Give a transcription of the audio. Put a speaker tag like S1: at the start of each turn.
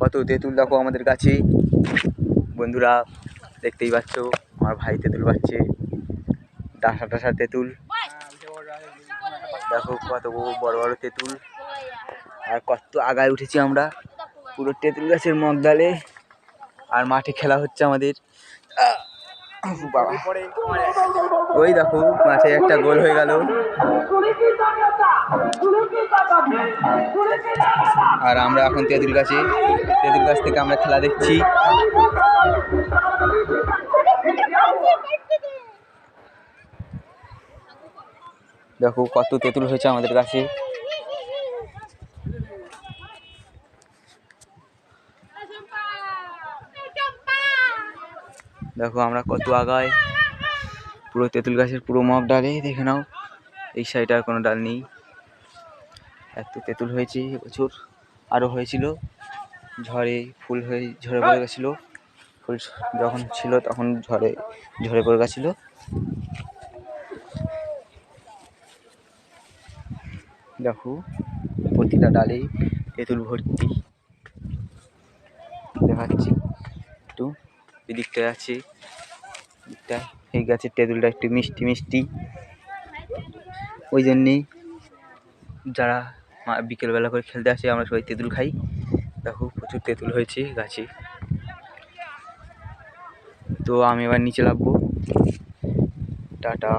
S1: কত তেঁতুল দেখো আমাদের কাছে। বন্ধুরা, দেখতেই পাচ্ছ, আমার ভাই তেঁতুল পাচ্ছে। ডাসা টাসা তেঁতুল। দেখো কত বড় বড় তেঁতুল। আর কত আগায় উঠেছি আমরা। পুরো তেঁতুল গাছের মগডালে। আর মাঠে খেলা হচ্ছে আমাদের। ওই দেখো মাঠে একটা গোল হয়ে গেল। আর আমরা এখন তেঁতুল গাছে তেঁতুল গাছ থেকে আমরা খেলা দেখছি। দেখো কত তেঁতুল হয়েছে আমাদের কাছে দেখো আমরা কত আগায়। পুরো তেঁতুল গাছের পুরো মগ ডালে, দেখে নাও। এই সাইডে আর কোনো ডাল নেই। এত তেঁতুল হয়েছে এবছর আরও হয়েছিল। ঝড়ে ফুল হয়ে, ঝরে পড়ে গেছিল। ফুল যখন ছিল তখন ঝড়ে, ঝরে পড়ে গেছিল। দেখো, প্রতিটা ডালেই তেঁতুল ভর্তি। দেখাচ্ছি। এদিকটায় আছে। এই গাছের তেঁতুলটা একটু মিষ্টি মিষ্টি। ওই জন্যেই যারা বিকেলবেলা করে খেলতে আসে, আমরা সবাই তেঁতুল খাই। দেখো, প্রচুর তেঁতুল হয়েছে গাছে। তো আমি এবার নিচে নামবো। টাটা।